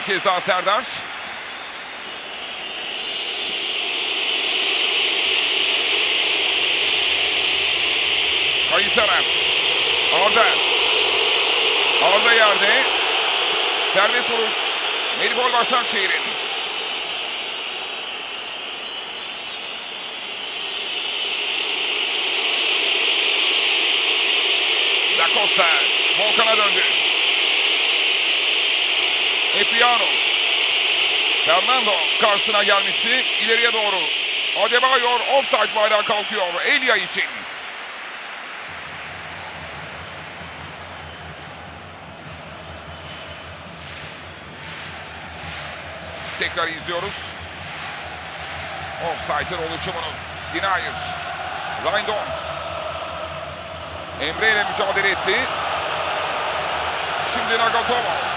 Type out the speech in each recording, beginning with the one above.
Bir kez daha Serdar. Kayısara. Arda. Arda yerde. Serbest vuruş. Melibol Başakşehir'in. Da Costa. Volkan'a döndü. Epiano. Fernando karşısına gelmişti. İleriye doğru. Adebayor offside bayrağı kalkıyor Elia için. Tekrar izliyoruz. Offside'ın oluşumunu. Denier. Rindon. Emre ile mücadele etti. Şimdi Nagatomo.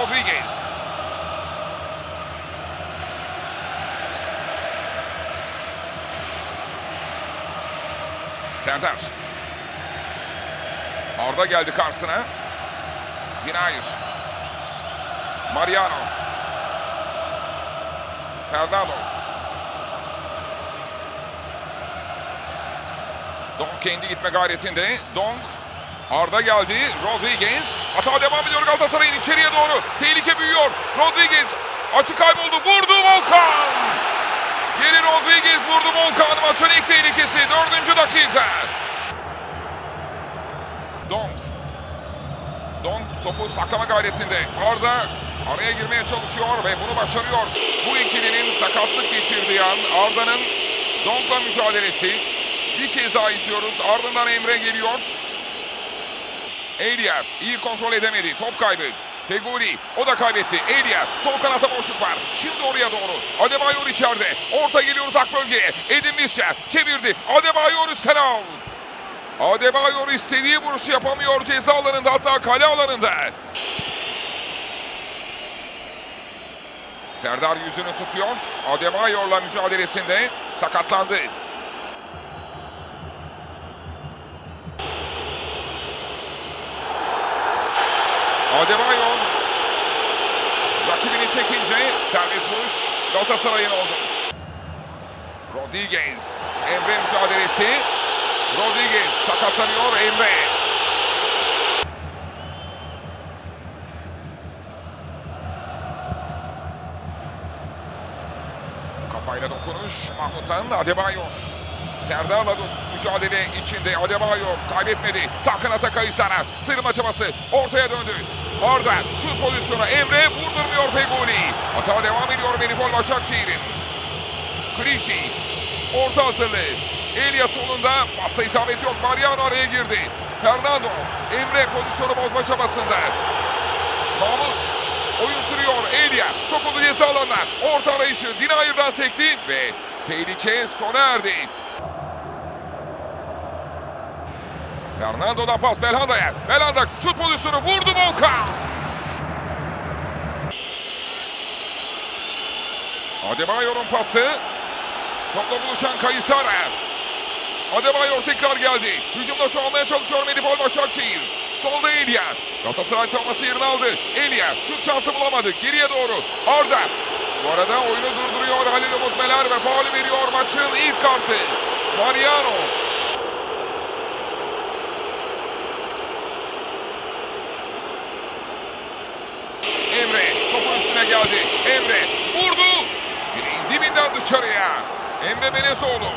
Rodriguez. Serdar. Arda geldi karşısına. Denier. Mariano. Fernando. Donk kendi gitme gayretinde. Donk. Arda geldi. Rodriguez. Hata devam ediyor Galatasaray'ın içeriye doğru. Tehlike büyüyor. Rodriguez. Açı kayboldu. Vurdu Volkan. Geri Rodriguez vurdu Volkan. Maçın ilk tehlikesi. Dördüncü dakika. Donk. Donk topu saklama gayretinde. Arda araya girmeye çalışıyor ve bunu başarıyor. Bu ikilinin sakatlık geçirdiği an Arda'nın Donk'la mücadelesi. Bir kez daha izliyoruz. Ardından Emre geliyor. Elia iyi kontrol edemedi. Top kaybı. Feguli o da kaybetti. Elia sol kanata boşluk var. Şimdi oraya doğru. Adebayor içeride. Orta geliyor uzak bölgeye. Edin Mischer çevirdi. Adebayor üstten out. Adebayor istediği vuruşu yapamıyor ceza alanında hatta kale alanında. Serdar yüzünü tutuyor. Adebayor'la mücadelesinde sakatlandı. Adebayor rakibini çekince serbest vuruş Galatasaray'ın oldu. Rodriguez, Emre mücadelesi. Rodriguez sakatlanıyor Emre. Kafayla dokunuş Mahmut'tan Adebayor. Serdar'la mücadele içinde Adebayor kaybetmedi. Sağ kanata Kayısar'a sırma çabası ortaya döndü. Arda şu pozisyona Emre vurdurmuyor Feguli. Hata devam ediyor Melipol Başakşehir'in. Klişi orta hazırlığı. Elia solunda pasta isabet yok. Mariano araya girdi. Fernando Emre pozisyonu bozma çabasında. Mahmut oyun sürüyor. Elia sokuldu ceza alanına. Orta arayışı Dinayır'dan sekti ve tehlike sona erdi. Fernando'dan pas Belhanda'ya. Belhanda şut pozisyonu vurdu Volkan. Adebayor'un pası. Topla buluşan Kayısara. Adebayor tekrar geldi. Hücumda çoğalmaya çalışıyor Medipol Başakşehir. Solda Elia. Galatasaray savunması yerini aldı. Elia şut şansı bulamadı. Geriye doğru. Arda. Bu arada oyunu durduruyor Halil Umut Meler ve faulü veriyor maçın ilk kartı. Mariano. Emre topun üstüne geldi. Emre vurdu. Direğin dibinden dışarıya. Emre Belezoğlu.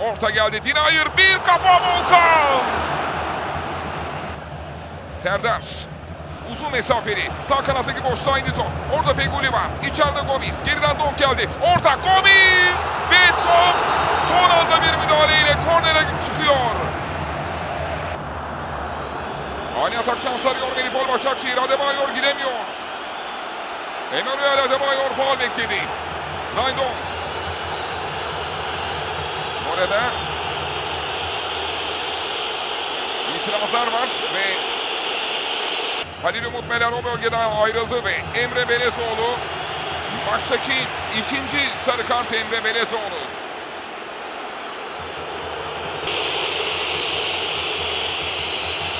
Orta geldi. Dinayır bir kafa Volkan. Serdar. Uzun mesafeli. Sağ kanattaki boşluğa indi top. Orada Feguli var. İçeride Gomis. Geriden Donk geldi. Orta Gomis. Ve top son anda bir müdahaleyle kornere çıkıyor. Ani atak şans arıyor Melipol Başakşehir. Adebayor gidemiyor. Emmanuel Adebayor faal bekledi. Rindon. Orada itirazlar var ve Halil Umut Meler o bölgeden ayrıldı ve Emre Belezoğlu maçtaki ikinci sarı kart Emre Belezoğlu.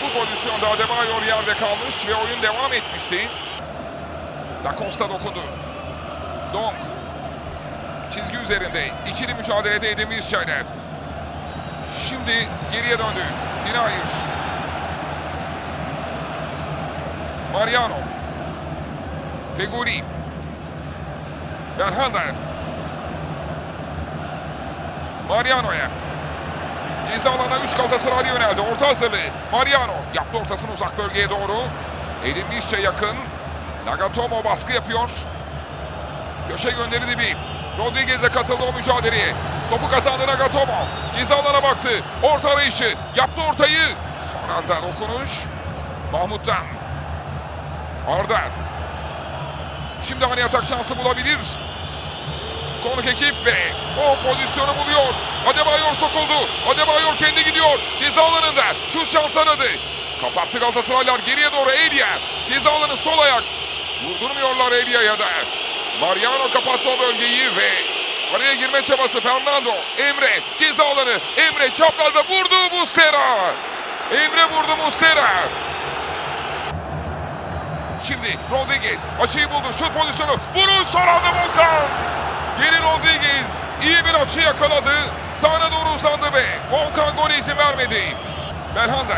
Bu pozisyonda Adebayor yerde kalmış ve oyun devam etmişti. Da Costa dokundu. Dong. Çizgi üzerinde. ikili mücadelede Edin Viscay'la. Şimdi geriye döndü. Dinayer. Mariano. Feguli. Belhanda. Mariano'ya. Ceza alana 3 Galatasaraylı yöneldi. Orta hazırlığı. Mariano yaptı ortasını uzak bölgeye doğru. Edin Visca yakın. Nagatomo baskı yapıyor. Köşe gönderildi bir. Rodriguez de katıldı o mücadeleye. Topu kazandı Nagatomo. Ceza alana baktı. Orta arayışı. Yaptı ortayı. Son anda dokunuş. Mahmut'tan. Arda. Şimdi hani atak şansı bulabilir. Konuk ekip ve o pozisyonu buluyor. Adebayor sokuldu. Adebayor kendi gidiyor. Ceza alanında şut şans aradı. Kapattı Galatasaraylar geriye doğru Elia. Ceza alanı sol ayak. Vurdurmuyorlar Elia'ya da. Mariano kapattı o bölgeyi ve araya girme çabası Fernando. Emre ceza alanı. Emre çaprazda vurdu Muslera. Emre vurdu Muslera. Şimdi Rodriguez açıyı buldu. Şut pozisyonu. Vuruş son anda Volkan. Geri Rodriguez iyi bir açı yakaladı. Sağına doğru uzandı ve Volkan gole izin vermedi. Belhanda.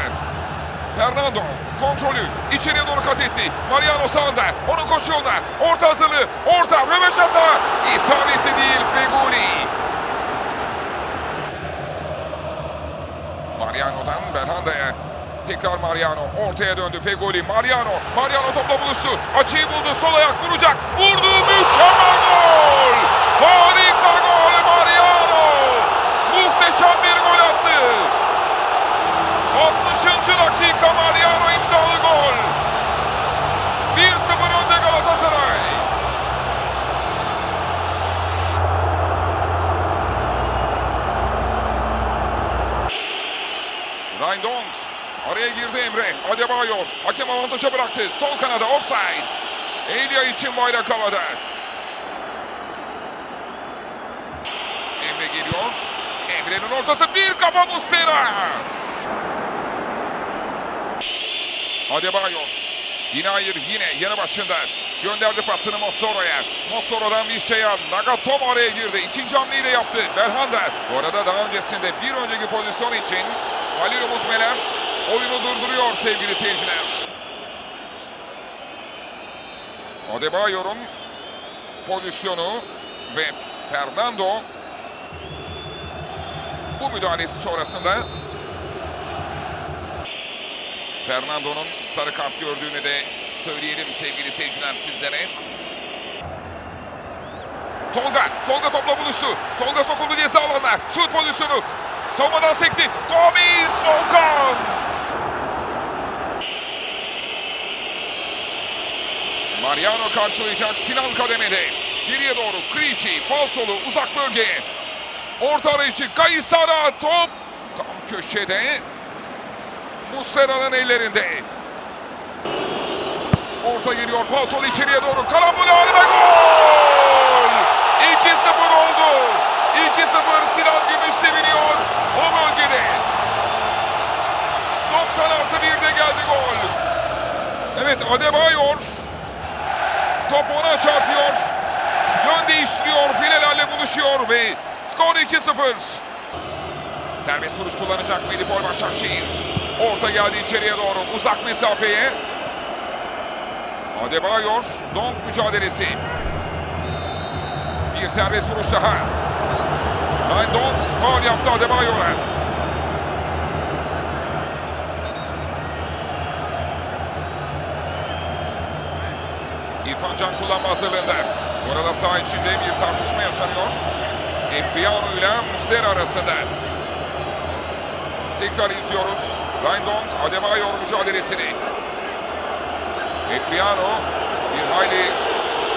Fernando kontrolü içeriye doğru kat etti. Mariano sağında. Onun koşu yoluna. Orta hazırlığı. Orta. Röveşata. İsabetli değil Feguli. Mariano'dan Belhanda'ya. Tekrar Mariano ortaya döndü Fegoli. Mariano. Mariano topla buluştu. Açıyı buldu. Sol ayak vuracak. Vurdu. Mükemmel gol. Harika Adebayor hakem avantaja bıraktı. Sol kanada offside. Elia için bayrak havada. Emre geliyor. Emre'nin ortası bir kafa Muslera. Adebayor. Dinayer yine yanı başında. Gönderdi pasını Mossoro'ya. Mossoro'dan Vişça'ya. Nagatomo araya girdi. İkinci hamleyi de yaptı. Belhanda. Bu arada daha öncesinde bir önceki pozisyon için Halil Umut Meler oyunu durduruyor sevgili seyirciler. Adebayor'un pozisyonu ve Fernando bu müdahalesi sonrasında Fernando'nun sarı kart gördüğünü de söyleyelim sevgili seyirciler sizlere. Tolga, Tolga topla buluştu. Tolga sokuldu ceza alanına. Şut pozisyonu. Savunmadan sekti. Gomis Volkan. Mariano karşılayacak Sinan kademede. Geriye doğru Krişi, falsolu uzak bölgeye. Orta arayışı Kayısara top. Tam köşede. Muslera'nın ellerinde. Orta geliyor. Falsolu içeriye doğru. Karambol ve gol! 2-0 oldu. 2-0 Sinan Gümüş seviniyor o bölgede. 90 artı 1'de geldi gol. Evet Adebayor top ona çarpıyor. Yön değiştiriyor. Filelerle buluşuyor ve skor 2-0. Serbest vuruş kullanacak Medipol Başakşehir. Orta geldi içeriye doğru uzak mesafeye. Adebayor, Donk mücadelesi. Bir serbest vuruş daha. Donk faul yaptı Adebayor'a. İrfan Can kullanma hazırlığında. Bu arada saha içinde bir tartışma yaşanıyor. Empiano ile Muslera arasında. Tekrar izliyoruz. Rindong Adebayor mücadelesini. Epriano bir hayli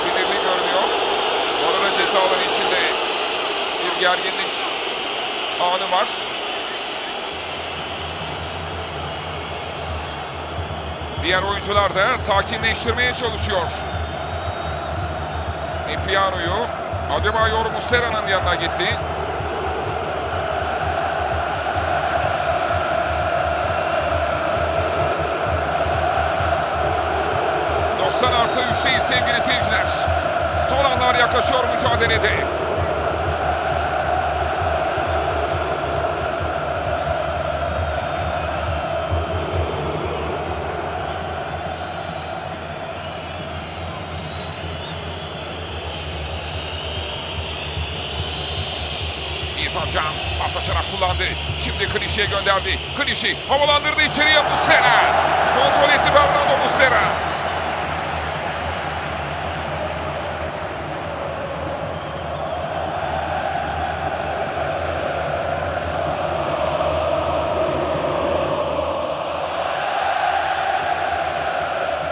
sinirli görünüyor. Bu arada ceza alanı içinde bir gerginlik anı var. Diğer oyuncular da sakinleştirmeye çalışıyor. Ipiaro'yu Adebayor Mustera'nın yanına gitti. artı 3'teyiz sevgili seyirciler. Son anlar yaklaşıyor mücadelede. İrfan Can paslaşarak kullandı. Şimdi Klişe'ye gönderdi. Klişe havalandırdı içeriye Muslera. Kontrol etti Fernando Muslera.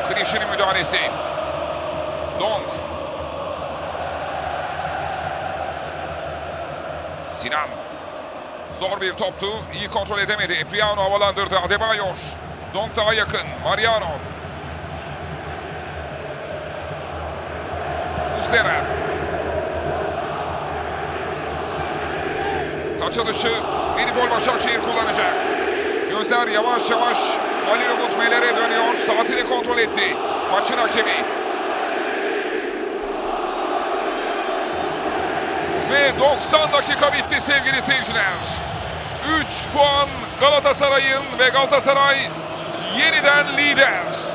Klişe'nin müdahalesi. Dong. Sinan. Zor bir toptu. İyi kontrol edemedi. Priano havalandırdı. Adebayor. Donk daha yakın. Mariano. Muslera. Taç atışı Medipol Başakşehir kullanacak. Gözler yavaş yavaş Halil Umut Meler'e dönüyor. Saatini kontrol etti. Maçın hakemi. Ve 90 dakika bitti sevgili seyirciler. 3 puan Galatasaray'ın ve Galatasaray yeniden lider.